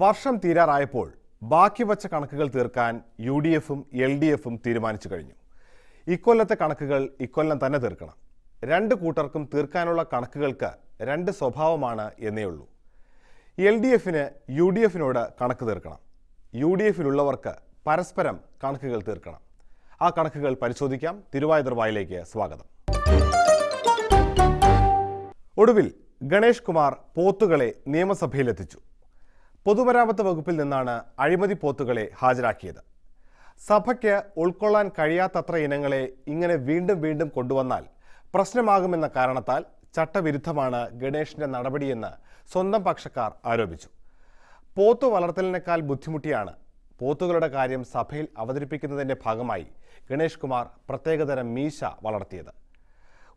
വർഷം തീരാറായപ്പോൾ ബാക്കി വച്ച കണക്കുകൾ തീർക്കാൻ യു ഡി എഫും എൽ ഡി എഫും തീരുമാനിച്ചു കഴിഞ്ഞു. ഇക്കൊല്ലത്തെ കണക്കുകൾ ഇക്കൊല്ലം തന്നെ തീർക്കണം. രണ്ട് കൂട്ടർക്കും തീർക്കാനുള്ള കണക്കുകൾക്ക് രണ്ട് സ്വഭാവമാണ് എന്നേ ഉള്ളൂ. എൽ ഡി എഫിന് യു ഡി എഫിനോട് കണക്ക് തീർക്കണം. യു ഡി എഫിലുള്ളവർക്ക് പരസ്പരം കണക്കുകൾ തീർക്കണം. ആ കണക്കുകൾ പരിശോധിക്കാം. തിരുവായുധർവായിലേക്ക് സ്വാഗതം. ഒടുവിൽ ഗണേഷ് കുമാർ പോത്തുകളെ നിയമസഭയിലെത്തിച്ചു. പൊതുമരാമത്ത് വകുപ്പിൽ നിന്നാണ് അഴിമതി പോത്തുകളെ ഹാജരാക്കിയത്. സഭയ്ക്ക് ഉൾക്കൊള്ളാൻ കഴിയാത്തത്ര ഇനങ്ങളെ ഇങ്ങനെ വീണ്ടും വീണ്ടും കൊണ്ടുവന്നാൽ പ്രശ്നമാകുമെന്ന കാരണത്താൽ ചട്ടവിരുദ്ധമാണ് ഗണേഷിന്റെ നടപടിയെന്ന് സ്വന്തം പക്ഷക്കാർ ആരോപിച്ചു. പോത്തു വളർത്തലിനേക്കാൾ ബുദ്ധിമുട്ടിയാണ്. പോത്തുകളുടെ കാര്യം സഭയിൽ അവതരിപ്പിക്കുന്നതിന്റെ ഭാഗമായി ഗണേഷ് കുമാർ പ്രത്യേകതരം മീശ വളർത്തിയത്.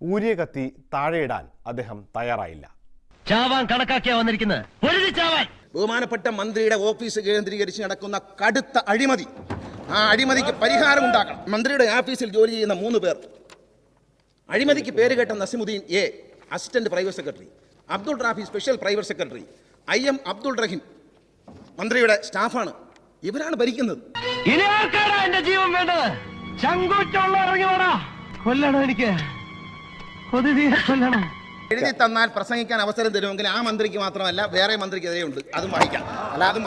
ഊരിയ കത്തി താഴെയിടാൻ അദ്ദേഹം തയ്യാറായില്ല. ചാവാൻ കണക്കാക്കിയാ വന്നിരിക്കുന്നത്. പൊരുതി ചാവാൻ. ബഹുമാനപ്പെട്ട മന്ത്രിയുടെ ഓഫീസ് കേന്ദ്രീകരിച്ച് നടക്കുന്ന കടുത്ത അഴിമതി. ആ അഴിമതിക്ക് പരിഹാരം ഉണ്ടാക്കണം. മന്ത്രിയുടെ ഓഫീസിൽ ജോലി ചെയ്യുന്ന മൂന്ന് പേർ. അഴിമതിക്ക് പേര് കേട്ട Nasimuddin A assistant private secretary. Abdul Rafi special private secretary. I M Abdul Rahim. മന്ത്രിയുടെ സ്റ്റാഫാണ്. ഇവരാണ് ഭരിക്കുന്നത്. ഇനി ആർക്കാടാ എന്റെ ജീവൻ വേണ്ടത്? ഇറങ്ങി കൊല്ലണം എനിക്ക്. കൊതി കൊല്ലണം. എഴുതി തന്നാൽ പ്രസംഗിക്കാൻ അവസരം തരുമെങ്കിൽ ആ മന്ത്രിക്ക് മാത്രമല്ല വേറെ മന്ത്രിക്കെതിരെ ഉണ്ട് അതും വായിക്കാം. അല്ല, അതും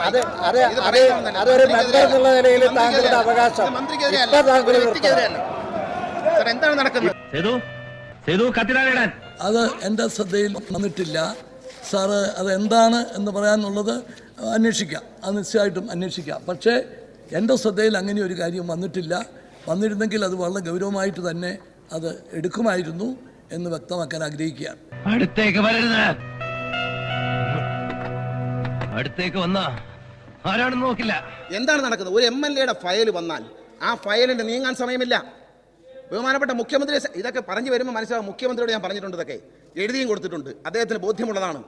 എന്താണ് നടക്കുന്നത്? അത് എന്റെ ശ്രദ്ധയിൽ വന്നിട്ടില്ല. സാറ് അത് എന്താണ് എന്ന് പറയാനുള്ളത് അന്വേഷിക്കാം. അത് നിശ്ചയമായിട്ടും അന്വേഷിക്കാം. പക്ഷേ എന്റെ ശ്രദ്ധയിൽ അങ്ങനെ ഒരു കാര്യം വന്നിട്ടില്ല. വന്നിരുന്നെങ്കിൽ അത് വളരെ ഗൗരവമായിട്ട് തന്നെ അത് എടുക്കുമായിരുന്നു എന്ന് വ്യക്തമാക്കാൻ ആഗ്രഹിക്കുകയാണ്. അടുത്തേക്ക് വരരുത്. അടുത്തേക്ക് വന്ന ആരാണെന്ന് നോക്കില്ല. എന്താണ് നടക്കുന്നത്? ഒരു എം എൽ എയുടെ ഫയൽ വന്നാൽ ആ ഫയലിന് നീങ്ങാൻ സമയമില്ല. ബഹുമാനപ്പെട്ട മുഖ്യമന്ത്രി ഇതൊക്കെ പറഞ്ഞു വരുമ്പോൾ മനസ്സിലാവും മുഖ്യമന്ത്രിയോട് ഞാൻ പറഞ്ഞിട്ടുണ്ട് ഇതൊക്കെ. എഴുതിയും കൊടുത്തിട്ടുണ്ട്. അദ്ദേഹത്തിന് ബോധ്യമുള്ളതാണ്.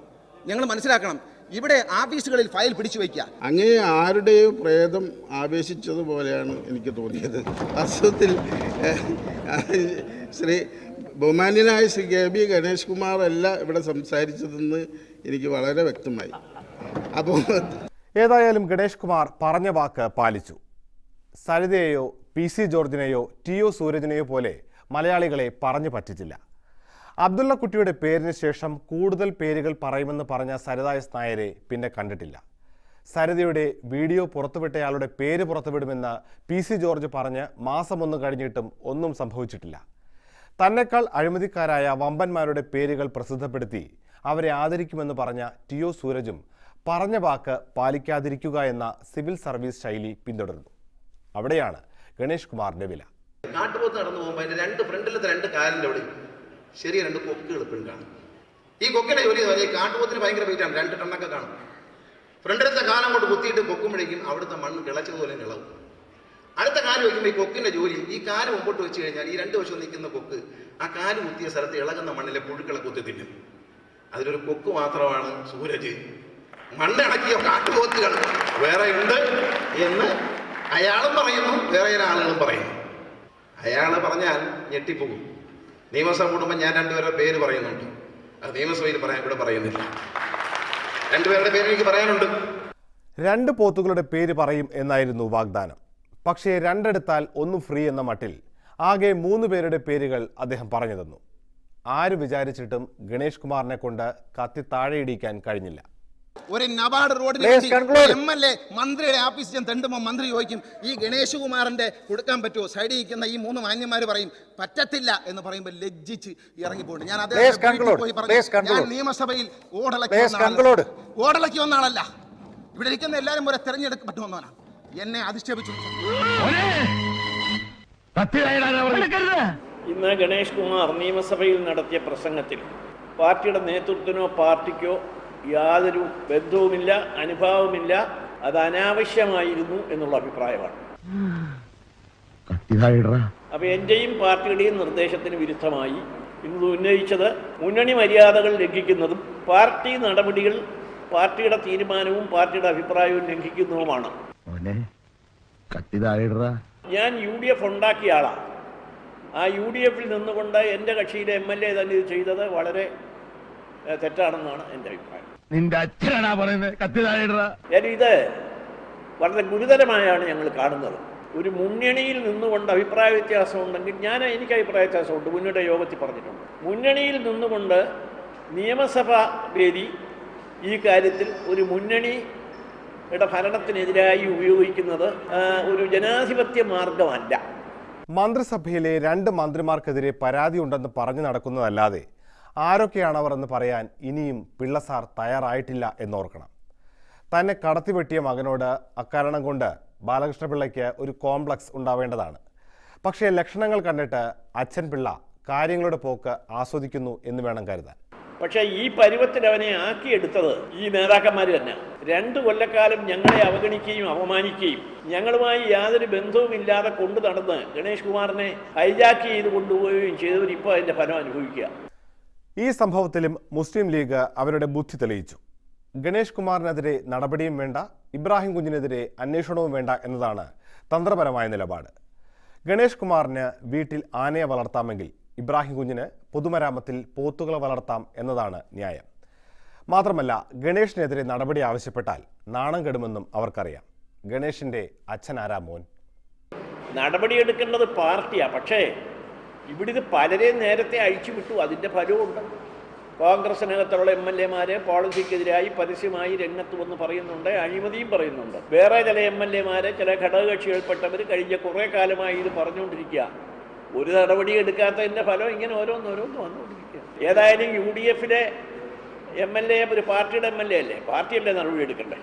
ഞങ്ങൾ മനസ്സിലാക്കണം ഇവിടെ ആഫീസുകളിൽ ഫയൽ പിടിച്ചു വയ്ക്കുക. അങ്ങേ ആരുടെയും പ്രേതം ആവേശിച്ചതുപോലെയാണ് എനിക്ക് തോന്നിയത്. അസുഖത്തിൽ ശ്രീ ബഹുമാന്യനായ ശ്രീ കെ ബി ഗണേഷ് കുമാർ അല്ല ഇവിടെ സംസാരിച്ചതെന്ന് എനിക്ക് വളരെ വ്യക്തമായി. അപ്പോൾ ഏതായാലും ഗണേഷ് കുമാർ പറഞ്ഞ വാക്ക് പാലിച്ചു. സരിതയെയോ പി സി ജോർജിനെയോ ടി ഒ സൂരജിനെയോ പോലെ മലയാളികളെ പറഞ്ഞു പറ്റിച്ചില്ല. അബ്ദുള്ള കുട്ടിയുടെ പേരിന് ശേഷം കൂടുതൽ പേരുകൾ പറയുമെന്ന് പറഞ്ഞ സരിത എസ് നായരെ പിന്നെ കണ്ടിട്ടില്ല. സരിതയുടെ വീഡിയോ പുറത്തുവിട്ടയാളുടെ പേര് പുറത്തുവിടുമെന്ന് പി സി ജോർജ് പറഞ്ഞ് മാസമൊന്നും കഴിഞ്ഞിട്ടും ഒന്നും സംഭവിച്ചിട്ടില്ല. തന്നെക്കാൾ അഴിമതിക്കാരായ വമ്പന്മാരുടെ പേരുകൾ പ്രസിദ്ധപ്പെടുത്തി അവരെ ആദരിക്കുമെന്ന് പറഞ്ഞ ടി ഒ സൂരജും പറഞ്ഞ വാക്ക് പാലിക്കാതിരിക്കുക എന്ന സിവിൽ സർവീസ് ശൈലി പിന്തുടരുന്നു. അവിടെയാണ് ഗണേഷ് കുമാറിന്റെ വില. നാട്ടുപോത്ത് നടന്നു പോകുമ്പോൾ അതിന്റെ രണ്ട് ഫ്രണ്ടിലത്തെ രണ്ട് കാലിന്റെ അവിടെ ചെറിയ രണ്ട് കൊക്കുകൾ എപ്പോഴും കാണും. ഈ കൊക്കിനെ ജോലി ചെയ്താൽ ഈ കാട്ടുപോത്തിന് ഭയങ്കര വെയിറ്റാണ് രണ്ട് ടണ്ണൊക്കെ കാണും. ഫ്രണ്ടിലത്തെ കാലം കൊണ്ട് കുത്തിയിട്ട് കൊക്കുമ്പോഴേക്കും അവിടുത്തെ മണ്ണ് കിളച്ചതുപോലെ കിളവും അടുത്ത കാൽ വയ്ക്കുമ്പോൾ ഈ കൊക്കിന്റെ ജോലി ഈ കാൽ മുമ്പോട്ട് വെച്ച് കഴിഞ്ഞാൽ ഈ രണ്ട് വശം നിൽക്കുന്ന കൊക്ക് ആ കാൽ കുത്തിയ സ്ഥലത്ത് ഇളകുന്ന മണ്ണിലെ പുഴുക്കളെ കുത്തി തിന്നും. അതിലൊരു കൊക്ക് മാത്രമാണ് സൂരജ്. മണ്ണിളക്കിയ കാട്ടുപോത്തുകൾ വേറെ ഉണ്ട് എന്ന് അയാളും പറയുന്നു വേറെ ചില ആളുകളും പറയുന്നു. അയാൾ പറഞ്ഞാൽ ഞെട്ടിപ്പോകും. നിയമസഭ കൂടുമ്പോൾ ഞാൻ രണ്ടുപേരുടെ പേര് പറയുന്നുണ്ട്. അത് നിയമസഭയിൽ പറയാൻ ഇവിടെ പറയുന്നില്ല. രണ്ടുപേരുടെ പേര് എനിക്ക് പറയാനുണ്ട്. രണ്ട് പോത്തുകളുടെ പേര് പറയും എന്നായിരുന്നു വാഗ്ദാനം. പക്ഷേ രണ്ടെടുത്താൽ ഒന്ന് ഫ്രീ എന്ന മട്ടിൽ. ആകെ മൂന്ന് പേരുടെ പേരുകൾ അദ്ദേഹം പറഞ്ഞു തന്നു. ആര് വിചാരിച്ചിട്ടും ഗണേഷ് കുമാറിനെ കൊണ്ട് കത്തി താഴെയിടിക്കാൻ കഴിഞ്ഞില്ല. ഒരു നബാർഡ് റോഡിൽ എം എൽ എ മന്ത്രിയുടെ ഓഫീസിൽ ചെന്ന് തെണ്ടുമ്പോൾ മന്ത്രി ചോദിക്കും ഈ ഗണേഷ് കുമാറിന്റെ കൊടുക്കാൻ പറ്റുമോ? സൈഡിൽ ഇരിക്കുന്ന ഈ മൂന്ന് മാന്യന്മാർ പറയും പറ്റത്തില്ല എന്ന് പറയുമ്പോൾ ലജ്ജിച്ച് ഇറങ്ങിപ്പോണ്ട്. ഞാൻ പറഞ്ഞു. ഞാൻ നിയമസഭയിൽ ഓടലക്കി. ഓടലക്കി വന്ന ആളല്ല ഇവിടെ ഇരിക്കുന്ന എല്ലാവരും പോലെ തെരഞ്ഞെടുക്കപ്പെട്ടു വന്നവനാണ് എന്നെ അധിക്ഷേപിച്ചു. ഇന്ന് ഗണേഷ് കുമാർ നിയമസഭയിൽ നടത്തിയ പ്രസംഗത്തിൽ പാർട്ടിയുടെ നേതൃത്വത്തിനോ പാർട്ടിക്കോ യാതൊരു ബന്ധവുമില്ല അനുഭാവമില്ല അത് അനാവശ്യമായിരുന്നു എന്നുള്ള അഭിപ്രായമാണ്. അപ്പൊ എന്റെയും പാർട്ടിയുടെയും നിർദ്ദേശത്തിന് വിരുദ്ധമായി ഇന്ന് ഉന്നയിച്ചത് മുന്നണി മര്യാദകൾ ലംഘിക്കുന്നതും പാർട്ടി നടപടികൾ പാർട്ടിയുടെ തീരുമാനവും പാർട്ടിയുടെ അഭിപ്രായവും ലംഘിക്കുന്നതുമാണ്. ഞാൻ യു ഡി എഫ് ഉണ്ടാക്കിയ ആളാ. ആ യു ഡി എഫിൽ നിന്നുകൊണ്ട് എന്റെ കക്ഷിയിലെ എം എൽ എ തന്നെ ഇത് ചെയ്തത് വളരെ തെറ്റാണെന്നാണ് എന്റെ അഭിപ്രായം. നിന്റെ അച്ഛനാണ് പറയുന്നത്. കത്തി കാര്യം ഇത് വളരെ ഗുരുതരമായാണ് ഞങ്ങൾ കാണുന്നത്. ഒരു മുന്നണിയിൽ നിന്നുകൊണ്ട് അഭിപ്രായ വ്യത്യാസം ഉണ്ടെങ്കിൽ ഞാൻ എനിക്ക് അഭിപ്രായ വ്യത്യാസമുണ്ട്. മുന്നണിയുടെ യോഗത്തിൽ പറഞ്ഞിട്ടുണ്ട്. മുന്നണിയിൽ നിന്നുകൊണ്ട് നിയമസഭാ വേദി ഈ കാര്യത്തിൽ ഒരു മുന്നണിയുടെ ഭരണത്തിനെതിരായി ഉപയോഗിക്കുന്നത് ഒരു ജനാധിപത്യ മാർഗമല്ല. മന്ത്രിസഭയിലെ രണ്ട് മന്ത്രിമാർക്കെതിരെ പരാതിയുണ്ടെന്ന് പറഞ്ഞു നടക്കുന്നതല്ലാതെ ആരൊക്കെയാണവർ എന്ന് പറയാൻ ഇനിയും പിള്ളസാർ തയ്യാറായിട്ടില്ല എന്നോർക്കണം. തന്നെ കടത്തിവെട്ടിയ മകനോട് അക്കാരണം കൊണ്ട് ബാലകൃഷ്ണപിള്ളയ്ക്ക് ഒരു കോംപ്ലക്സ് ഉണ്ടാവേണ്ടതാണ്. പക്ഷേ ലക്ഷണങ്ങൾ കണ്ടിട്ട് അച്ഛൻ പിള്ള കാര്യങ്ങളുടെ പോക്ക് ആസ്വദിക്കുന്നു എന്ന് വേണം കരുതാൻ. പക്ഷേ ഈ പരുവത്തിൽ അവനെ ആക്കിയെടുത്തത് ഈ നേതാക്കന്മാർ തന്നെ. രണ്ടു കൊല്ലക്കാലം ഞങ്ങളെ അവഗണിക്കുകയും അപമാനിക്കുകയും ഞങ്ങളുമായി യാതൊരു ബന്ധവുമില്ലാതെ കൊണ്ടു നടന്ന് ഗണേഷ് കുമാറിനെ ഹൈജാക്ക് ചെയ്ത് കൊണ്ടുപോവുകയും ചെയ്തവർ ഇപ്പോൾ അതിന്റെ ഫലം അനുഭവിക്കുക. ഈ സംഭവത്തിലും മുസ്ലിം ലീഗ് അവരുടെ ബുദ്ധി തെളിയിച്ചു. ഗണേഷ് കുമാറിനെതിരെ നടപടിയും വേണ്ട ഇബ്രാഹിം കുഞ്ഞിനെതിരെ അന്വേഷണവും വേണ്ട എന്നതാണ് തന്ത്രപരമായ നിലപാട്. ഗണേഷ് കുമാറിന് വീട്ടിൽ ആനയെ വളർത്താമെങ്കിൽ ഇബ്രാഹിം കുഞ്ഞിന് പൊതുമരാമത്തിൽ പോത്തുകളെ വളർത്താം എന്നതാണ് ന്യായം. മാത്രമല്ല ഗണേഷിനെതിരെ നടപടി ആവശ്യപ്പെട്ടാൽ നാണം കെടുമെന്നും അവർക്കറിയാം. ഗണേഷിന്റെ ആരാ മോൻ? നടപടിയെടുക്കേണ്ടത് പാർട്ടിയാ. പക്ഷേ ഇവിടെ ഇത് പലരെയും നേരത്തെ അഴിച്ചു വിട്ടു അതിന്റെ ഫലവുമുണ്ട് കോൺഗ്രസിനകത്തുള്ള എം എൽ എമാരെ പോളിസിക്കെതിരായി പരസ്യമായി രംഗത്ത് വന്ന് പറയുന്നുണ്ട് അഴിമതിയും പറയുന്നുണ്ട്. വേറെ ചില എം എൽ എമാരെ ചില ഘടകകക്ഷികൾപ്പെട്ടവർ കഴിഞ്ഞ കുറേ കാലമായി ഇത് പറഞ്ഞുകൊണ്ടിരിക്കുക ഒരു നടപടി എടുക്കാത്തതിന്റെ ഫലം ഇങ്ങനെ ഓരോന്നോരോന്ന് വന്നുകൊണ്ടിരിക്കുക ഏതായാലും യു ഡി എഫിലെ എം എൽ എ ഒരു പാർട്ടിയുടെ എം എൽ എ അല്ലേ? പാർട്ടിയല്ലേ നടപടി എടുക്കണ്ടേ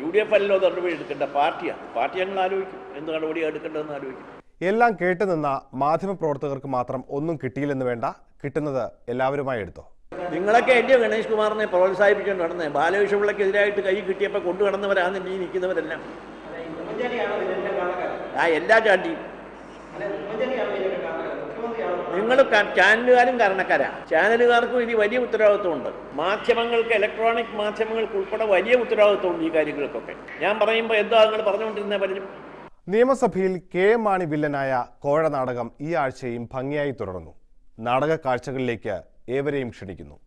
യു ഡി എഫ് അല്ലോ നടപടി എടുക്കേണ്ട പാർട്ടിയാണ് പാർട്ടി ഞങ്ങൾ ആലോചിക്കും. എന്ത് നടപടിയാണ് എടുക്കേണ്ടതെന്ന് ആലോചിക്കും. എല്ലാം കേട്ടുനിന്ന മാധ്യമപ്രവർത്തകർക്ക് മാത്രം ഒന്നും കിട്ടിയില്ലെന്ന് വേണ്ട. കിട്ടുന്നത് എല്ലാവരുമായി എടുത്തോ. നിങ്ങളൊക്കെ എന്റെ ഗണേഷ് കുമാറിനെ പ്രോത്സാഹിപ്പിച്ചുകൊണ്ട് നടന്നത് ബാലകൃഷ്ണപിള്ളക്കെതിരായിട്ട് കൈ കിട്ടിയപ്പോൾ കൊണ്ടു കടന്നവരാണ് ഈ നിൽക്കുന്നവരെല്ലാം ആ എല്ലാ ചാണ്ടിയും. നിങ്ങൾ ചാനലുകാരും കാരണക്കാരാണ് ചാനലുകാർക്കും ഇനി വലിയ ഉത്തരവാദിത്വമുണ്ട്. മാധ്യമങ്ങൾക്ക് ഇലക്ട്രോണിക് മാധ്യമങ്ങൾക്ക് ഉൾപ്പെടെ വലിയ ഉത്തരവാദിത്വമുണ്ട് ഈ കാര്യങ്ങൾക്കൊക്കെ. ഞാൻ പറയുമ്പോൾ എന്തോ നിങ്ങൾ പറഞ്ഞുകൊണ്ടിരുന്ന പലരും. നിയമസഭയിൽ കെ മാണി വില്ലനായ കോഴ നാടകം ഈ ആഴ്ചയും ഭംഗിയായി തുടർന്നു. നാടക കാഴ്ചകളിലേക്ക് ഏവരെയും ക്ഷണിക്കുന്നു.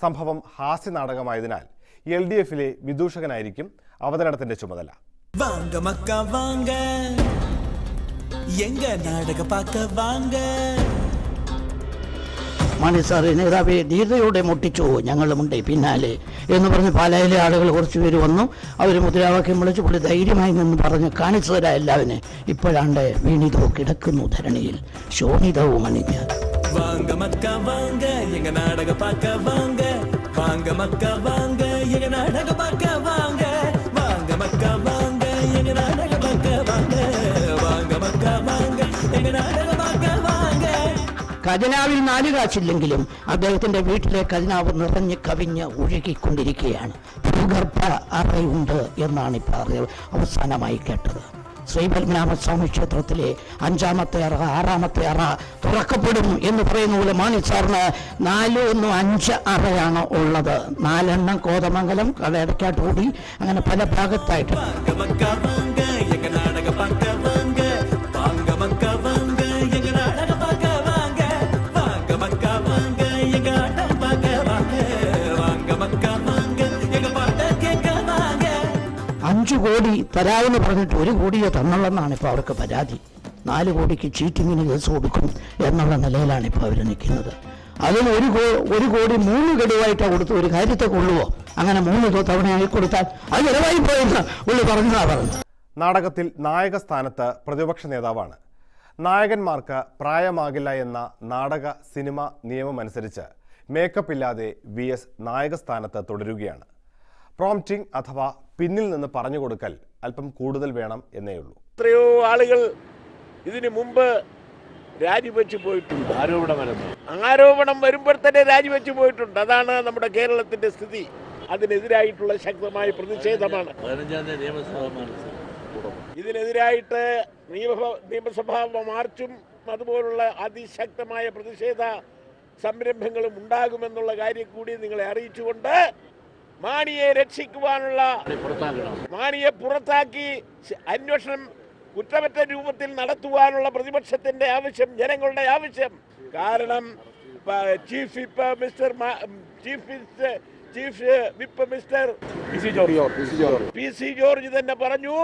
സംഭവം ഹാസ്യ നാടകമായതിനാൽ എൽ ഡി എഫിലെ വിദൂഷകനായിരിക്കും അവതരണത്തിന്റെ ചുമതല. വാങ്ക മക്ക எங்க நாடக பார்க்க வாங்க മാണി സാറ് നേതാവെ ധീരതയോടെ മുട്ടിച്ചു ഞങ്ങളുമുണ്ട് പിന്നാലെ എന്ന് പറഞ്ഞ് പാലായിലെ ആളുകൾ കുറച്ച് പേര് വന്നു അവർ മുദ്രാവാക്യം വിളിച്ചു പുള്ളി ധൈര്യമായി നിന്ന് പറഞ്ഞ് കാണിച്ചു തരാം എല്ലാവരും ഇപ്പോഴാണ്ട് വീണിതോ കിടക്കുന്നു ധരണിയിൽ ശോണിതവും അണിഞ്ഞ് வாங்க மக்கா வாங்க எங்க நாடக பார்க்க வாங்க வாங்க மக்கா வாங்க ഖജനാവിൽ നാല് കാശില്ലെങ്കിലും അദ്ദേഹത്തിന്റെ വീട്ടിലെ ഖജനാവ് നിറഞ്ഞ് കവിഞ്ഞ് ഒഴുകിക്കൊണ്ടിരിക്കുകയാണ്. ഭൂഗർഭ അറയുണ്ട് എന്നാണ് ഇപ്പോൾ അറിയ അവസാനമായി കേട്ടത്. ശ്രീപത്മനാഭസ്വാമി ക്ഷേത്രത്തിലെ അഞ്ചാമത്തെ അറ ആറാമത്തെ അറ തുറക്കപ്പെടും എന്ന് പറയുന്ന പോലെ മാണി സാറിന് നാല് ഒന്നും അഞ്ച് അറയാണ് ഉള്ളത്. നാലെണ്ണം കോതമംഗലം കടയടക്കാട്ട് കൂടി അങ്ങനെ പല ഭാഗത്തായിട്ട്. അഞ്ചു കോടി തരാമെന്ന് പറഞ്ഞിട്ട് ഒരു കോടിയെ തന്നുള്ളെന്നാണ് ഇപ്പോൾ അവർക്ക് പരാതി. നാല് കോടിക്ക് ചീറ്റിങ്ങിന് കേസ് കൊടുക്കും എന്നുള്ള നിലയിലാണ് ഇപ്പോൾ അവർ നിൽക്കുന്നത്. അതിൽ ഒരു കോ ഒരു കോടി മൂന്ന് ഗഡുവായിട്ടാണ് കൊടുത്തു ഒരു കാര്യത്തെ കൊള്ളുവോ? അങ്ങനെ മൂന്ന് തവ- തവണയായി കൊടുത്താൽ അത് ചിലവായി പോയെന്ന് ഉള്ളി പറഞ്ഞതാ പറഞ്ഞു നാടകത്തിൽ നായക സ്ഥാനത്ത് പ്രതിപക്ഷ നേതാവാണ്. നായകന്മാർക്ക് പ്രായമാകില്ല എന്ന നാടക സിനിമ നിയമമനുസരിച്ച് മേക്കപ്പ് ഇല്ലാതെ വി എസ് നായക സ്ഥാനത്ത് തുടരുകയാണ്. പ്രോംപ്റ്റിംഗ് അഥവാ പിന്നിൽ നിന്ന് പറഞ്ഞു കൊടുക്കൽ അല്പം കൂടുതൽ വേണം എന്നേ ഉള്ളൂ. എത്രയോ ആളുകൾ ഇതിനു മുമ്പ് രാജിവെച്ച് പോയിട്ടുണ്ട്. ആരോപണം ആരോപണം വരുമ്പോൾ തന്നെ രാജിവെച്ച് പോയിട്ടുണ്ട്. അതാണ് നമ്മുടെ കേരളത്തിന്റെ സ്ഥിതി. അതിനെതിരായിട്ടുള്ള ശക്തമായ പ്രതിഷേധമാണ്. ഇതിനെതിരായിട്ട് നിയമസഭ നിയമസഭാ മാർച്ചും അതുപോലുള്ള അതിശക്തമായ പ്രതിഷേധ സംരംഭങ്ങളും ഉണ്ടാകുമെന്നുള്ള കാര്യം കൂടി നിങ്ങളെ അറിയിച്ചുകൊണ്ട് മാണിയെ രക്ഷിക്കുവാനുള്ള മാണിയെ പുറത്താക്കി അന്വേഷണം കുറ്റമറ്റ രൂപത്തിൽ നടത്തുവാനുള്ള പ്രതിപക്ഷത്തിന്റെ ആവശ്യം ജനങ്ങളുടെ ആവശ്യം. കാരണം chief whip mister chief minister chief whip mister P C George. തന്നെ പറഞ്ഞു.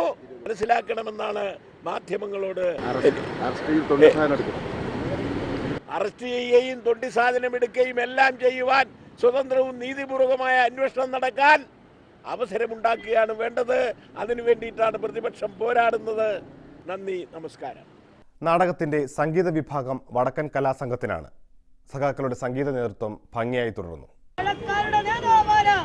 മനസ്സിലാക്കണമെന്നാണ് മാധ്യമങ്ങളോട് അറസ്റ്റ് ചെയ്യുകയും തൊണ്ടി സാധനം എടുക്കുകയും എല്ലാം ചെയ്യുവാൻ സ്വതന്ത്രവും നീതിപൂർവകമായ അന്വേഷണം നടക്കാൻ അവസരമുണ്ടാക്കുകയാണ് വേണ്ടത്. അതിനു വേണ്ടിയിട്ടാണ് പ്രതിപക്ഷം പോരാടുന്നത്. നന്ദി നമസ്കാരം. നാടകത്തിന്റെ സംഗീത വിഭാഗം വടക്കൻ കലാസംഘത്തിനാണ്. സഖാക്കളുടെ സംഗീത നേതൃത്വം ഭംഗിയായി തുടർന്നു കൊള്ളക്കാരുടെ നേതാവാരാ?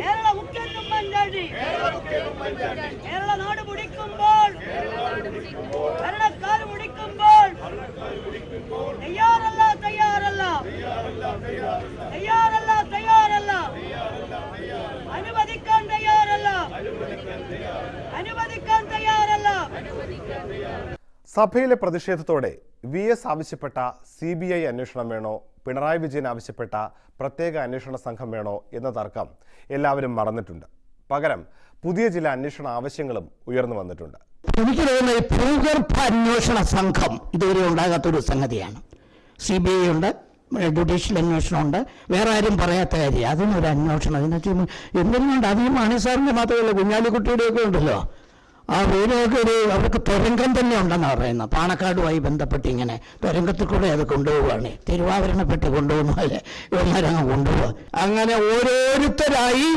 കേരള മുഖ്യൻ ഉമ്മൻചാണ്ടി കേരള നാട് മുടിക്കുമ്പോൾ ഭരണക്കാർ മുടിക്കുമ്പോൾ തയ്യാറല്ല തയ്യാറല്ല. തയ്യാറല്ല തയ്യാറല്ല. അനുവദിക്കാൻ തയ്യാറല്ല. അനുവദിക്കാൻ തയ്യാറല്ല. സഭയിലെ പ്രതിഷേധത്തോടെ വി എസ് ആവശ്യപ്പെട്ട സി ബി ഐ അന്വേഷണം വേണോ? പിണറായി വിജയൻ ആവശ്യപ്പെട്ട പ്രത്യേക അന്വേഷണ സംഘം വേണോ? എന്ന തർക്കം എല്ലാവരും മറന്നിട്ടുണ്ട്. പകരം പുതിയ ചില അന്വേഷണ ആവശ്യങ്ങളും ഉയർന്നു വന്നിട്ടുണ്ട്. എനിക്ക് തോന്നുന്നത് ഭൂഗർഭ അന്വേഷണ സംഘം ഇതുവരെ ഉണ്ടാകാത്തൊരു സംഗതിയാണ്. സി ബി ഐ ഉണ്ട് ജുഡീഷ്യൽ അന്വേഷണമുണ്ട് വേറെ ആരും പറയാത്ത കാര്യം. അതിനൊരു അന്വേഷണം. അതിനകത്ത് എന്തിനുണ്ട് അധികം മാണിസാറിന്റെ മാത്രമല്ല കുഞ്ഞാലിക്കുട്ടിയുടെയൊക്കെ ഉണ്ടല്ലോ? ആ വീടൊക്കെ ഒരു അവർക്ക് തുരങ്കം തന്നെ ഉണ്ടെന്നാണ് പറയുന്നത്. പാണക്കാടുമായി ബന്ധപ്പെട്ട് ഇങ്ങനെ തുരങ്കത്തിൽ കൂടെ അത് കൊണ്ടുപോവുകയാണ്. തിരുവാഭരണപ്പെട്ട് കൊണ്ടുപോകുന്ന പോലെ ഇവന്മാരങ്ങ് കൊണ്ടുപോകുക അങ്ങനെ ഓരോരുത്തരായി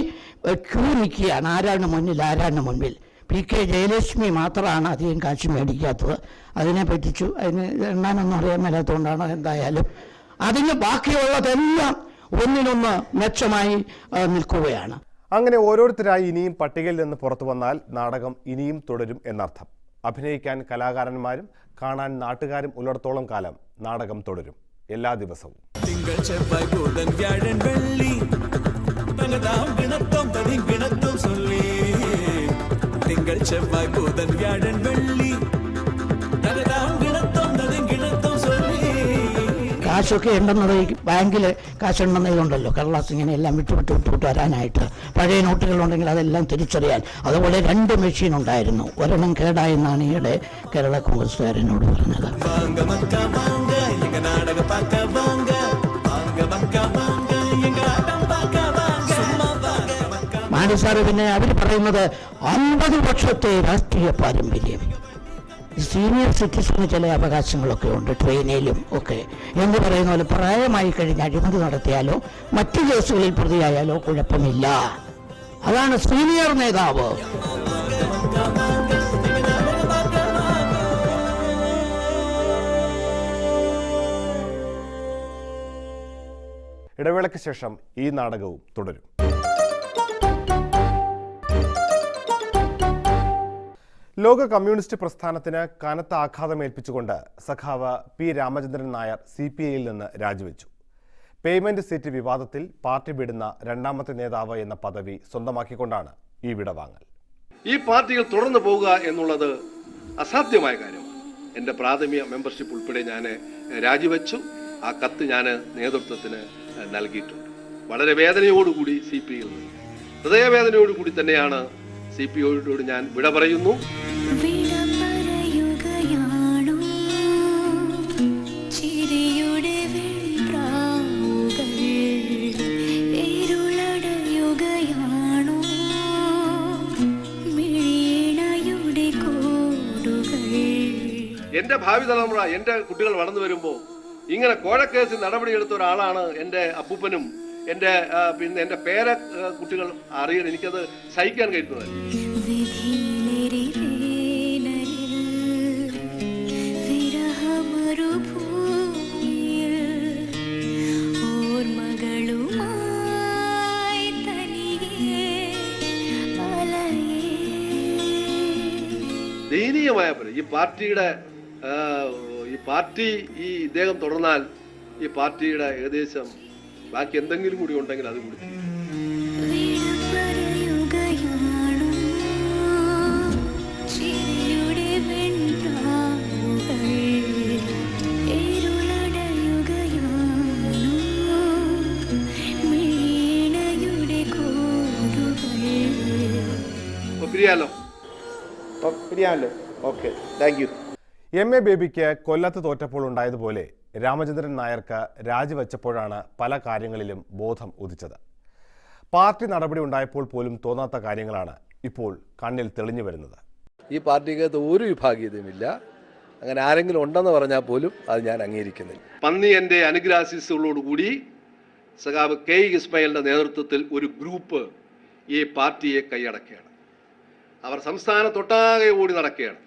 ക്യൂ നിൽക്കുകയാണ് ആരാണ് മുന്നിൽ ആരാണ് മുൻപിൽ? പി കെ ജയലക്ഷ്മി മാത്രമാണ് അധികം കാശ് മേടിക്കാത്തത്. അതിനെ പറ്റിച്ചു അതിന് എണ്ണാനൊന്നും അറിയാൻ മേലാത്തതുകൊണ്ടാണ് എന്തായാലും. അതിന് ബാക്കിയുള്ളതെല്ലാം ഒന്നിനൊന്ന് മെച്ചമായി നിൽക്കുകയാണ്. അങ്ങനെ ഓരോരുത്തരായി ഇനിയും പട്ടികയിൽ നിന്ന് പുറത്തു വന്നാൽ നാടകം ഇനിയും തുടരും എന്നർത്ഥം. അഭിനയിക്കാൻ കലാകാരന്മാരും കാണാൻ നാട്ടുകാരും ഉള്ളിടത്തോളം കാലം നാടകം തുടരും. എല്ലാ ദിവസവും. തിങ്കൾ ബുധൻ വ്യാഴൻ വെള്ളി. பலதாம் பிணத்தோம் தனி பிணத்தோம் சொல்லி திங்கள் செவ்வாய் புதன் வியாழன் வெள்ளி കാശൊക്കെ ഉണ്ടെന്നത് ഈ ബാങ്കിൽ കാശുണ്ടെന്നതുണ്ടല്ലോ കള്ളാസ് ഇങ്ങനെ എല്ലാം വിട്ടു വിട്ടു വിട്ടു വിട്ട് വരാനായിട്ട്. പഴയ നോട്ടുകളുണ്ടെങ്കിൽ അതെല്ലാം തിരിച്ചറിയാൻ. അതുപോലെ രണ്ട് മെഷീൻ ഉണ്ടായിരുന്നു. ഒരെണ്ണം കേടായെന്നാണ് ഈയിടെ കേരള കോൺഗ്രസ്സുകാരനോട് പറഞ്ഞത്. നിസാറ് പിന്നെ അവർ പറയുന്നത് അമ്പത് വർഷത്തെ രാഷ്ട്രീയ പാരമ്പര്യം. സീനിയർ സിറ്റിസണ് ചില അവകാശങ്ങളൊക്കെ ഉണ്ട് ട്രെയിനിലും ഒക്കെ. എന്ന് പറയുന്ന പോലെ പ്രായമായി കഴിഞ്ഞ് അഴിമതി നടത്തിയാലോ മറ്റ് കേസുകളിൽ പ്രതിയായാലോ കുഴപ്പമില്ല. അതാണ് സീനിയർ നേതാവ്. ഇടവേളയ്ക്ക് ശേഷം ഈ നാടകവും തുടരും. ലോക കമ്മ്യൂണിസ്റ്റ് പ്രസ്ഥാനത്തിന് കനത്ത ആഘാതമേൽപ്പിച്ചുകൊണ്ട് സഖാവ് P Ramachandran Nair C P ഐയിൽ നിന്ന് രാജിവെച്ചു. പേയ്മെന്റ് സീറ്റ് വിവാദത്തിൽ പാർട്ടി വിടുന്ന രണ്ടാമത്തെ നേതാവ് എന്ന പദവി സ്വന്തമാക്കിക്കൊണ്ടാണ് ഈ വിടവാങ്ങൽ. ഈ പാർട്ടികൾ തുടർന്നു പോവുക എന്നുള്ളത് അസാധ്യമായ കാര്യമാണ്. എന്റെ പ്രാഥമിക മെമ്പർഷിപ്പ് ഉൾപ്പെടെ ഞാൻ രാജിവെച്ചു. ആ കത്ത് ഞാൻ നേതൃത്വത്തിന് നൽകിയിട്ടുണ്ട്. വളരെ വേദനയോടുകൂടി സി പി ഐയിൽ നിന്ന്. ഹൃദയവേദനയോടുകൂടി തന്നെയാണ് സി പി ഒയോട് ഞാൻ വിട പറയുന്നു. എന്റെ ഭാവി തലമുറ എന്റെ കുട്ടികൾ വളർന്നു വരുമ്പോൾ ഇങ്ങനെ കോഴക്കേസിൽ നടപടിയെടുത്ത ഒരാളാണ് എന്റെ അപ്പൂപ്പനും എന്റെ ആ, പിന്നെ എന്റെ പേര കുട്ടികൾ അറിയണം എനിക്കത് സഹിക്കാൻ കഴിയുന്നത്. ദയനീയമായ പോലെ ഈ പാർട്ടിയുടെ ഈ പാർട്ടി ഈ ഇദ്ദേഹം തുടർന്നാൽ ഈ പാർട്ടിയുടെ ഏകദേശം ബാക്കി എന്തെങ്കിലും കൂടി ഉണ്ടെങ്കിൽ അത് കൂടി പിരിയാലോ? പിരിയാമല്ലോ okay. Thank you. M A ബേബിക്ക് കൊല്ലത്ത് തോറ്റപ്പോൾ ഉണ്ടായതുപോലെ രാമചന്ദ്രൻ നായർക്ക് രാജിവെച്ചപ്പോഴാണ് പല കാര്യങ്ങളിലും ബോധം ഉദിച്ചത്. പാർട്ടി നടപടി ഉണ്ടായപ്പോൾ പോലും തോന്നാത്ത കാര്യങ്ങളാണ് ഇപ്പോൾ കണ്ണിൽ തെളിഞ്ഞു വരുന്നത്. ഈ പാർട്ടിക്കകത്ത് ഒരു വിഭാഗീയതയുമില്ല. അങ്ങനെ ആരെങ്കിലും ഉണ്ടെന്ന് പറഞ്ഞാൽ പോലും അത് ഞാൻ അംഗീകരിക്കുന്നില്ല. പന്നി എന്റെ അനുഗ്രാശിസുകളോടുകൂടി സഖാവ് കെ ഇസ്മയിലിന്റെ നേതൃത്വത്തിൽ ഒരു ഗ്രൂപ്പ് ഈ പാർട്ടിയെ കൈയടക്കുകയാണ്. അവർ സംസ്ഥാനത്തൊട്ടാകെ ഓടി നടക്കുകയാണ്.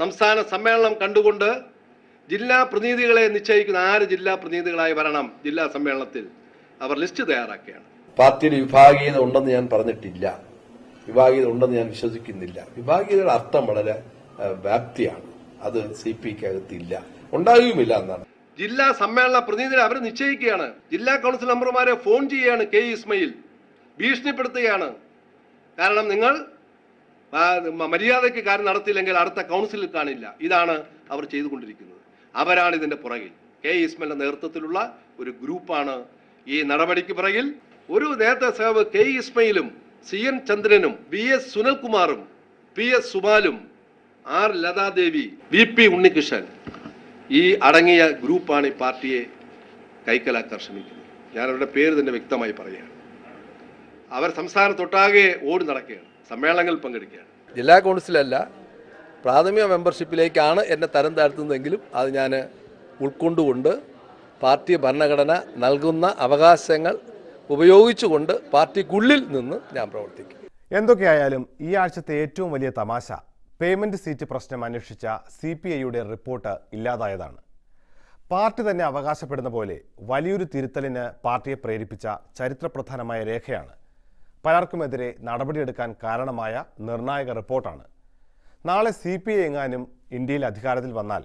സംസ്ഥാന സമ്മേളനം കണ്ടുകൊണ്ട് ജില്ലാ പ്രതിനിധികളെ നിശ്ചയിക്കുന്ന ആറ് ജില്ലാ പ്രതിനിധികളായി വരണം ജില്ലാ സമ്മേളനത്തിൽ അവർ ലിസ്റ്റ് തയ്യാറാക്കുകയാണ്. പാർട്ടിയുടെ വിഭാഗീയത ഉണ്ടെന്ന് ഞാൻ പറഞ്ഞിട്ടില്ല. വിഭാഗീയത ഉണ്ടെന്ന് ഞാൻ വിശ്വസിക്കുന്നില്ല. വിഭാഗീയതയുടെ അർത്ഥം വളരെ വ്യാപ്തിയാണ്. അത് സി പി അകത്തില്ല ഉണ്ടാകുകയുമില്ല എന്നാണ്. ജില്ലാ സമ്മേളന പ്രതിനിധികളെ അവർ നിശ്ചയിക്കുകയാണ്. ജില്ലാ കൗൺസിൽ മെമ്പർമാരെ ഫോൺ ചെയ്യുകയാണ് കെ ഇസ്മയിൽ. ഭീഷണിപ്പെടുത്തുകയാണ്. കാരണം നിങ്ങൾ മര്യാദയ്ക്ക് കാര്യം നടത്തിയില്ലെങ്കിൽ അടുത്ത കൗൺസിലിൽ കാണില്ല. ഇതാണ് അവർ ചെയ്തുകൊണ്ടിരിക്കുന്നത്. അവരാണ് ഇതിന്റെ പുറകിൽ. കെ ഇസ്മലിന്റെ നേതൃത്വത്തിലുള്ള ഒരു ഗ്രൂപ്പാണ് ഈ നടപടിക്ക് പുറകിൽ. ഒരു നേരത്തെ സേവ് കെ ഇസ്മയിലും സി എൻ ചന്ദ്രനും വി എസ് സുനിൽകുമാറും പി എസ് സുബാലും R Lathadevi V P Unnikrishnan ഈ അടങ്ങിയ ഗ്രൂപ്പാണ് ഈ പാർട്ടിയെ കൈക്കലാക്കാൻ ശ്രമിക്കുന്നത് ഞാൻ അവരുടെ പേര് തന്നെ വ്യക്തമായി പറയുകയാണ്. അവർ സംസ്ഥാനത്തൊട്ടാകെ ഓടി നടക്കുകയാണ്. സമ്മേളനങ്ങളിൽ പങ്കെടുക്കുകയാണ്. ജില്ലാ കൗൺസിലല്ല പ്രാഥമിക മെമ്പർഷിപ്പിലേക്കാണ് എന്നെ തരം താഴ്ത്തുന്നതെങ്കിലും അത് ഞാൻ ഉൾക്കൊണ്ടുകൊണ്ട് പാർട്ടി ഭരണഘടന നൽകുന്ന അവകാശങ്ങൾ ഉപയോഗിച്ചുകൊണ്ട് പാർട്ടിക്കുള്ളിൽ നിന്ന് ഞാൻ പ്രവർത്തിക്കും. എന്തൊക്കെയായാലും ഈ ആഴ്ചത്തെ ഏറ്റവും വലിയ തമാശ പേയ്മെന്റ് സീറ്റ് പ്രശ്നം അന്വേഷിച്ച സി പി ഐയുടെ റിപ്പോർട്ട് ഇല്ലാതായതാണ്. പാർട്ടി തന്നെ അവകാശപ്പെടുന്ന പോലെ വലിയൊരു തിരുത്തലിന് പാർട്ടിയെ പ്രേരിപ്പിച്ച ചരിത്രപ്രധാനമായ രേഖയാണ്. പലർക്കുമെതിരെ നടപടിയെടുക്കാൻ കാരണമായ നിർണായക റിപ്പോർട്ടാണ്. നാളെ സി പി ഐ എങ്ങാനും ഇന്ത്യയിൽ അധികാരത്തിൽ വന്നാൽ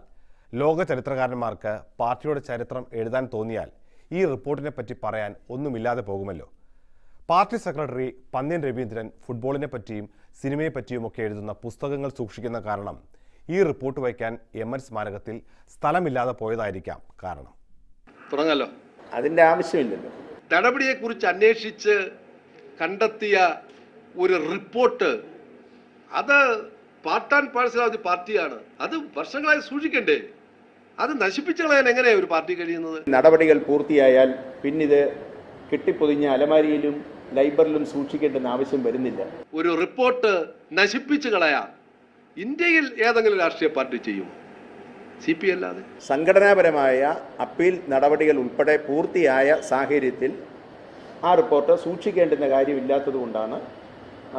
ലോക ചരിത്രകാരന്മാർക്ക് പാർട്ടിയുടെ ചരിത്രം എഴുതാൻ തോന്നിയാൽ ഈ റിപ്പോർട്ടിനെ പറ്റി പറയാൻ ഒന്നുമില്ലാതെ പോകുമല്ലോ. പാർട്ടി സെക്രട്ടറി പന്ന്യൻ രവീന്ദ്രൻ ഫുട്ബോളിനെ പറ്റിയും സിനിമയെ പറ്റിയുമൊക്കെ എഴുതുന്ന പുസ്തകങ്ങൾ സൂക്ഷിക്കുന്ന കാരണം ഈ റിപ്പോർട്ട് വയ്ക്കാൻ എം എൻ സ്മാരകത്തിൽ സ്ഥലമില്ലാതെ പോയതായിരിക്കാം കാരണം. തുടങ്ങല്ലോ അതിന്റെ ആവശ്യമില്ലല്ലോ. നടപടിയെക്കുറിച്ച് അന്വേഷിച്ച് കണ്ടെത്തിയ ഒരു റിപ്പോർട്ട് അത് part and parcel of the പാർട്ടിയാണ്. അത് വർഷങ്ങളായി സൂക്ഷിക്കണ്ടേ? അത് നശിപ്പിച്ചു കളയാൻ എങ്ങനെയാണ് ഒരു പാർട്ടി കഴിയുന്നത്? നടപടികൾ പൂർത്തിയായാൽ പിന്നിത് കെട്ടിപ്പൊതിഞ്ഞ അലമാരിയിലും ലൈബ്രറിയിലും സൂക്ഷിക്കേണ്ടെന്ന് ആവശ്യം വരുന്നില്ല. ഒരു റിപ്പോർട്ട് നശിപ്പിച്ചു കളയാ ഇന്ത്യയിൽ ഏതെങ്കിലും രാഷ്ട്രീയ പാർട്ടി ചെയ്യും? സി പി അല്ലാതെ? സംഘടനാപരമായ അപ്പീൽ നടപടികൾ ഉൾപ്പെടെ പൂർത്തിയായ സാഹചര്യത്തിൽ ആ റിപ്പോർട്ട് സൂക്ഷിക്കേണ്ടുന്ന കാര്യമില്ലാത്തത് കൊണ്ടാണ്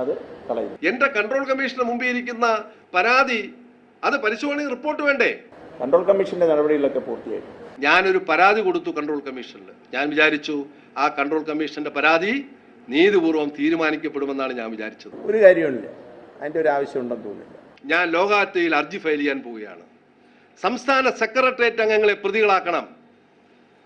അത് കളയുന്നത് എന്റെ കൺട്രോൾ കമ്മീഷന് മുമ്പിൽ ഇരിക്കുന്ന പരാതി അത് പരിശോധന റിപ്പോർട്ട് വേണ്ടേ? കൺട്രോൾ കമ്മീഷന്റെ നടപടികളൊക്കെ പൂർത്തിയായി. ഞാനൊരു പരാതി കൊടുത്തു കൺട്രോൾ കമ്മീഷനിൽ ഞാൻ വിചാരിച്ചു ആ കൺട്രോൾ കമ്മീഷന്റെ പരാതി നീതിപൂർവം തീരുമാനിക്കപ്പെടുമെന്നാണ് ഞാൻ വിചാരിച്ചത്. ഒരു കാര്യമില്ല അതിന്റെ ഒരു ആവശ്യം ഉണ്ടെന്ന് തോന്നുന്നില്ല. ഞാൻ ലോകാത്തയിൽ അർജി ഫയൽ ചെയ്യാൻ പോവുകയാണ്. സംസ്ഥാന സെക്രട്ടേറിയറ്റ് അംഗങ്ങളെ പ്രതികളാക്കണം.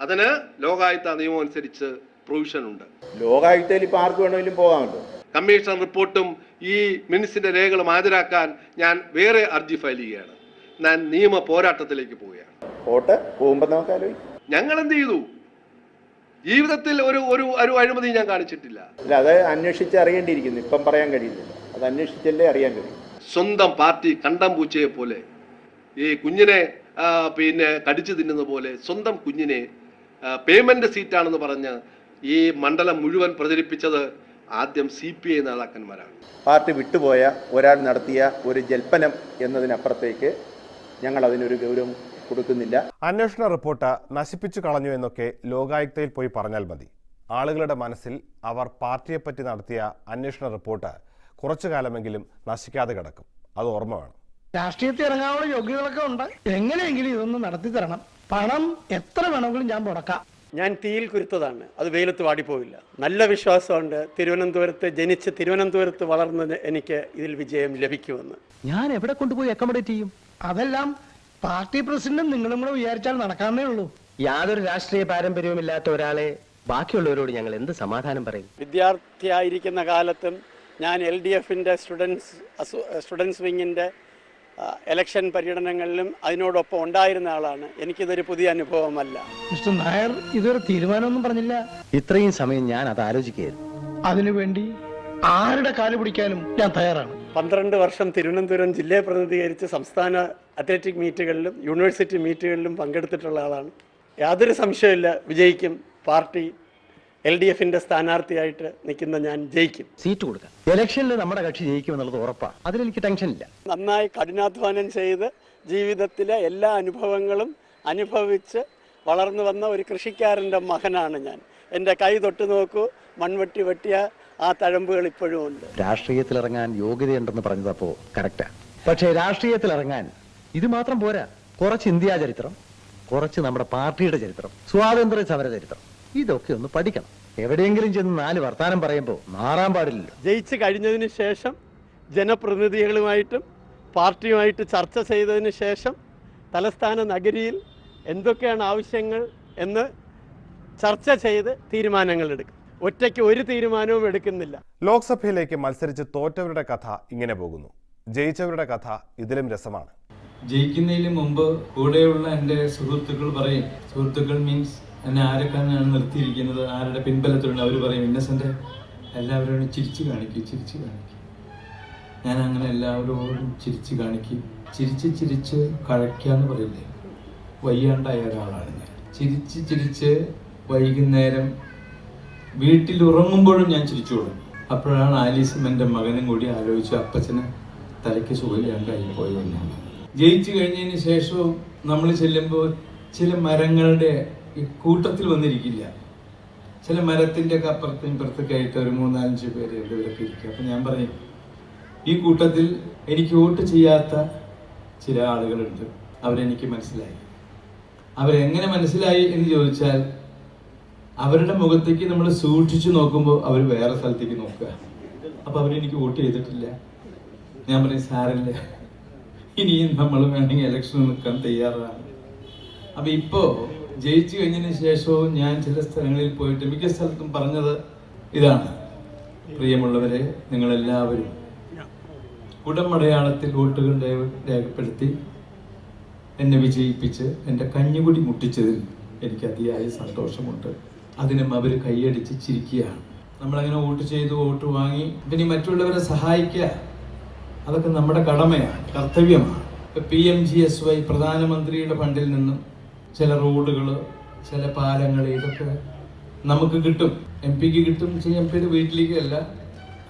അതിന് ലോകായുക്ത നിയമം അനുസരിച്ച് പ്രൊവിഷൻ ഉണ്ട് ലോകായുക്തയിൽ ഇപ്പോൾ ആർക്ക് വേണമെങ്കിലും പോകാമല്ലോ കമ്മീഷൻ റിപ്പോർട്ടും ഈ മിനിസിന്റെ രേഖകളും ഹാജരാക്കാൻ ഞാൻ വേറെ അർജി ഫയൽ ചെയ്യുകയാണ്. ഞാൻ നിയമ പോരാട്ടത്തിലേക്ക് പോവുകയാണ്. പോട്ടെ പോകുമ്പോൾ നമുക്ക് ഞങ്ങൾ എന്ത് ചെയ്തു? ജീവിതത്തിൽ ഒരു ഒരു ഒരു അഴിമതി ഞാൻ കാണിച്ചിട്ടില്ല. അല്ല അത് അന്വേഷിച്ച് അറിയേണ്ടിയിരിക്കുന്നു. ഇപ്പം പറയാൻ കഴിയുന്നില്ല. അത് അന്വേഷിച്ചല്ലേ അറിയാൻ കഴിയും. സ്വന്തം പാർട്ടി കണ്ടം പൂച്ചയെ പോലെ ഈ കുഞ്ഞിനെ പിന്നെ കടിച്ചു തിന്നുന്ന പോലെ സ്വന്തം കുഞ്ഞിനെ പേയ്മെന്റ് സീറ്റാണെന്ന് പറഞ്ഞ് ഈ മണ്ഡലം മുഴുവൻ പ്രചരിപ്പിച്ചത് ആദ്യം സി പി ഐ നേതാക്കന്മാരാണ്. പാർട്ടി വിട്ടുപോയ ഒരാൾ നടത്തിയ ഒരു ജൽപ്പനം എന്നതിനപ്പുറത്തേക്ക് ഞങ്ങൾ അതിനൊരു ഗൗരവം കൊടുക്കുന്നില്ല. അന്വേഷണ റിപ്പോർട്ട് നശിപ്പിച്ചു കളഞ്ഞു എന്നൊക്കെ ലോകായുക്തയിൽ പോയി പറഞ്ഞാൽ മതി. ആളുകളുടെ മനസ്സിൽ അവർ പാർട്ടിയെപ്പറ്റി നടത്തിയ അന്വേഷണ റിപ്പോർട്ട് കുറച്ചു കാലമെങ്കിലും നശിക്കാതെ കിടക്കും. അത് ഓർമ്മ വേണം. രാഷ്ട്രീയത്തിൽ ഇറങ്ങാനുള്ള യോഗ്യതകളൊക്കെ ഉണ്ട്. എങ്ങനെയെങ്കിലും ഇതൊന്ന് നടത്തി തരണം പണം എത്ര വേണമെങ്കിലും ഞാൻ മുടക്കാം. ഞാൻ തീയിൽ കുരുത്തതാണ്. അത് വെയിലത്ത് വാടിപ്പോവില്ല. നല്ല വിശ്വാസമുണ്ട്. തിരുവനന്തപുരത്ത് ജനിച്ച് തിരുവനന്തപുരത്ത് വളർന്നത് എനിക്ക് ഇതിൽ വിജയം ലഭിക്കുമെന്ന്. ഞാൻ എവിടെ കൊണ്ടുപോയി അക്കോമഡേറ്റ് ചെയ്യും? അതെല്ലാം പാർട്ടി പ്രസിഡന്റും നിങ്ങളും കൂടെ വിചാരിച്ചാൽ നടക്കാന്നേ ഉള്ളൂ. യാതൊരു രാഷ്ട്രീയ പാരമ്പര്യവും ഇല്ലാത്ത ഒരാളെ ബാക്കിയുള്ളവരോട് ഞങ്ങൾ എന്ത് സമാധാനം പറയും? വിദ്യാർത്ഥിയായിരിക്കുന്ന കാലത്തും ഞാൻ എൽ ഡി എഫിന്റെ സ്റ്റുഡൻസ് സ്റ്റുഡൻസ് വിങ്ങിന്റെ ഇലക്ഷൻ പര്യടനങ്ങളിലും അതിനോടൊപ്പം ഉണ്ടായിരുന്ന ആളാണ്. എനിക്കിതൊരു പുതിയ അനുഭവമല്ല. മിസ്റ്റർ നായർ ഇതൊരു തീരുമാനമൊന്നും പറഞ്ഞില്ല. ഇത്രയും സമയം ഞാൻ അത് ആലോചിക്കുകയായിരുന്നു. അതിനുവേണ്ടി ആരുടെ കാൽ പിടിക്കാനും ഞാൻ തയ്യാറാണ്. പന്ത്രണ്ട് വർഷം തിരുവനന്തപുരം ജില്ലയെ പ്രതിനിധീകരിച്ച് സംസ്ഥാന അത്ലറ്റിക് മീറ്റുകളിലും യൂണിവേഴ്സിറ്റി മീറ്റുകളിലും പങ്കെടുത്തിട്ടുള്ള ആളാണ്. യാതൊരു സംശയമില്ല വിജയിക്കും. പാർട്ടി എൽ ഡി എഫിന്റെ സ്ഥാനാർത്ഥിയായിട്ട് നിൽക്കുന്ന ഞാൻ ജയിക്കും. സീറ്റ് കൊടുക്കാം. ഇലക്ഷനിൽ നമ്മുടെ കക്ഷി ജയിക്കും എന്നുള്ളത് ഉറപ്പാ അതിലെനിക്ക് ടെൻഷൻ ഇല്ല. നന്നായി കഠിനാധ്വാനം ചെയ്ത് ജീവിതത്തിലെ എല്ലാ അനുഭവങ്ങളും അനുഭവിച്ച് വളർന്നു വന്ന ഒരു കൃഷിക്കാരന്റെ മകനാണ് ഞാൻ. എന്റെ കൈ തൊട്ട് നോക്കൂ മൺവെട്ടി വെട്ടിയ ആ തഴമ്പുകൾ ഇപ്പോഴും ഉണ്ട്. രാഷ്ട്രീയത്തിൽ ഇറങ്ങാൻ യോഗ്യതയുണ്ടെന്ന് പറഞ്ഞതപ്പോ കറക്റ്റാ പക്ഷേ രാഷ്ട്രീയത്തിൽ ഇറങ്ങാൻ ഇത് മാത്രം പോരാ. കുറച്ച് ഇന്ത്യാ ചരിത്രം കുറച്ച് നമ്മുടെ പാർട്ടിയുടെ ചരിത്രം സ്വാതന്ത്ര്യ സമര ചരിത്രം. ഇതൊക്കെ ഒന്ന് പഠിക്കണം. എവിടെയെങ്കിലും ചെന്ന് നാല് വർത്താനം പറയുമ്പോൾ മാറാൻ പാടില്ല ജയിച്ചു കഴിഞ്ഞതിന് ശേഷം ജനപ്രതിനിധികളുമായിട്ടും പാർട്ടിയുമായിട്ട് ചർച്ച ചെയ്തതിന് ശേഷം തലസ്ഥാന നഗരിയിൽ എന്തൊക്കെയാണ് ആവശ്യങ്ങൾ എന്ന് ചർച്ച ചെയ്ത് തീരുമാനങ്ങൾ എടുക്കും. ഒറ്റയ്ക്ക് ഒരു തീരുമാനവും എടുക്കുന്നില്ല. ലോക്സഭയിലേക്ക് മത്സരിച്ച് തോറ്റവരുടെ കഥ ഇങ്ങനെ പോകുന്നു. ജയിച്ചവരുടെ കഥ ഇതിലും രസമാണ്. ജയിക്കുന്നതിന് മുമ്പ് കൂടെയുള്ള എന്റെ സുഹൃത്തുക്കൾ പറയും. സുഹൃത്തുക്കൾ മീൻസ് എന്നെ ആരൊക്കെയാണ് നിർത്തിയിരിക്കുന്നത്? ആരുടെ പിൻബലത്തിലുണ്ട്? അവർ പറയും ഇന്നസെന്റെ എല്ലാവരോടും ചിരിച്ചു കാണിക്കും ചിരിച്ചു കാണിക്കും. ഞാൻ അങ്ങനെ എല്ലാവരോടും ചിരിച്ചു കാണിക്കും. ചിരിച്ച് ചിരിച്ച് കഴിക്കാന്ന് പറയില്ലേ? വയ്യാണ്ടായ ഒരാളാണ് ഞാൻ. ചിരിച്ച് ചിരിച്ച് വൈകുന്നേരം വീട്ടിൽ ഉറങ്ങുമ്പോഴും ഞാൻ ചിരിച്ചു തുടങ്ങി. അപ്പോഴാണ് ആലീസും എന്റെ മകനും കൂടി ആലോചിച്ചു അപ്പച്ചന് തലയ്ക്ക് സുഖമില്ലാൻ കഴിഞ്ഞു പോയി ജയിച്ചു കഴിഞ്ഞതിന് ശേഷവും നമ്മൾ ചെല്ലുമ്പോൾ ചില മരങ്ങളുടെ ഈ കൂട്ടത്തിൽ വന്നിരിക്കില്ല. ചില മരത്തിന്റെ ഒക്കെ അപ്പുറത്തും ഇപ്പുറത്തൊക്കെ ആയിട്ട് ഒരു മൂന്നാലഞ്ച് പേര് ഇവിടെ ഇരിക്കും. അപ്പം ഞാൻ പറയും ഈ കൂട്ടത്തിൽ എനിക്ക് വോട്ട് ചെയ്യാത്ത ചില ആളുകളുണ്ട്. അവരെനിക്ക് മനസ്സിലായി. അവരെങ്ങനെ മനസ്സിലായി എന്ന് ചോദിച്ചാൽ അവരുടെ മുഖത്തേക്ക് നമ്മൾ സൂക്ഷിച്ചു നോക്കുമ്പോൾ അവർ വേറെ സ്ഥലത്തേക്ക് നോക്കുക. അപ്പൊ അവരെനിക്ക് വോട്ട് ചെയ്തിട്ടില്ല. ഞാൻ പറയും സാറല്ലേ ഇനിയും നമ്മൾ വേണമെങ്കിൽ ഇലക്ഷന് നിൽക്കാൻ തയ്യാറാണ്. അപ്പൊ ഇപ്പോ ജയിച്ചു കഴിഞ്ഞതിന് ശേഷവും ഞാൻ ചില സ്ഥലങ്ങളിൽ പോയിട്ട് മിക്ക സ്ഥലത്തും പറഞ്ഞത് ഇതാണ്. പ്രിയമുള്ളവരെ നിങ്ങളെല്ലാവരും ഉടമടയാളത്തിൽ വോട്ടുകൾ രേഖ- രേഖപ്പെടുത്തി എന്നെ വിജയിപ്പിച്ച് എന്റെ കഞ്ഞുകുടി മുട്ടിച്ചതിൽ എനിക്ക് അതിയായ സന്തോഷമുണ്ട്. അതിനും അവർ കൈയടിച്ച് ചിരിക്കുകയാണ്. നമ്മളങ്ങനെ വോട്ട് ചെയ്ത് വോട്ട് വാങ്ങി പിന്നെ മറ്റുള്ളവരെ സഹായിക്കുക അതൊക്കെ നമ്മുടെ കടമയാണ് കർത്തവ്യമാണ്. P M G S Y പ്രധാനമന്ത്രിയുടെ ഫണ്ടിൽ നിന്നും ചില റോഡുകൾ ചില പാലങ്ങൾ ഇതൊക്കെ നമുക്ക് കിട്ടും. എം പിക്ക് കിട്ടും എം പിയുടെ വീട്ടിലേക്കല്ല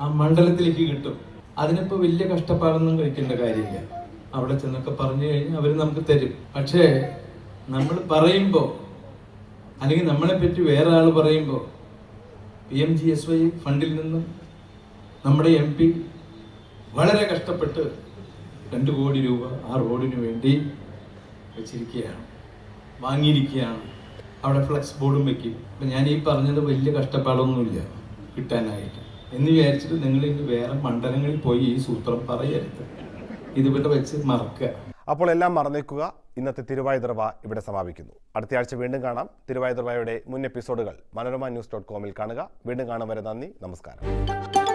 ആ മണ്ഡലത്തിലേക്ക് കിട്ടും. അതിനിപ്പോൾ വലിയ കഷ്ടപ്പാടൊന്നും കഴിക്കേണ്ട കാര്യമില്ല. അവിടെ ചെന്നൊക്കെ പറഞ്ഞു കഴിഞ്ഞാൽ അവർ നമുക്ക് തരും. പക്ഷേ നമ്മൾ പറയുമ്പോൾ അല്ലെങ്കിൽ നമ്മളെ പറ്റി വേറെ ആൾ പറയുമ്പോൾ P M G S Y ഫണ്ടിൽ നിന്നും നമ്മുടെ എം പി വളരെ കഷ്ടപ്പെട്ട് രണ്ട് കോടി രൂപ ആ റോഡിന് വേണ്ടി വെച്ചിരിക്കുകയാണ്. വാങ്ങിയിരിക്കുകയാണ്. അവിടെ ഫ്ലെക്സ് ബോർഡും വെക്കും. അപ്പം ഞാൻ ഈ പറഞ്ഞത് വലിയ കഷ്ടപ്പാടൊന്നുമില്ല കിട്ടാനായിട്ട്. എന്ന് വിചാരിച്ചിട്ട് നിങ്ങൾ ഇനി വേറെ മണ്ഡലങ്ങളിൽ പോയി ഈ സൂത്രം പറയരുത്. ഇതിവിടെ വെച്ച് മറക്കുക. അപ്പോൾ എല്ലാം മറന്നേക്കുക. ഇന്നത്തെ തിരുവായുധർവ ഇവിടെ സമാപിക്കുന്നു. അടുത്ത ആഴ്ച വീണ്ടും കാണാം. തിരുവായുധർവയുടെ മുൻ എപ്പിസോഡുകൾ മനോരമ ന്യൂസ് ഡോട്ട് കോമിൽ കാണുക. വീണ്ടും കാണും. വരെ നന്ദി. നമസ്കാരം.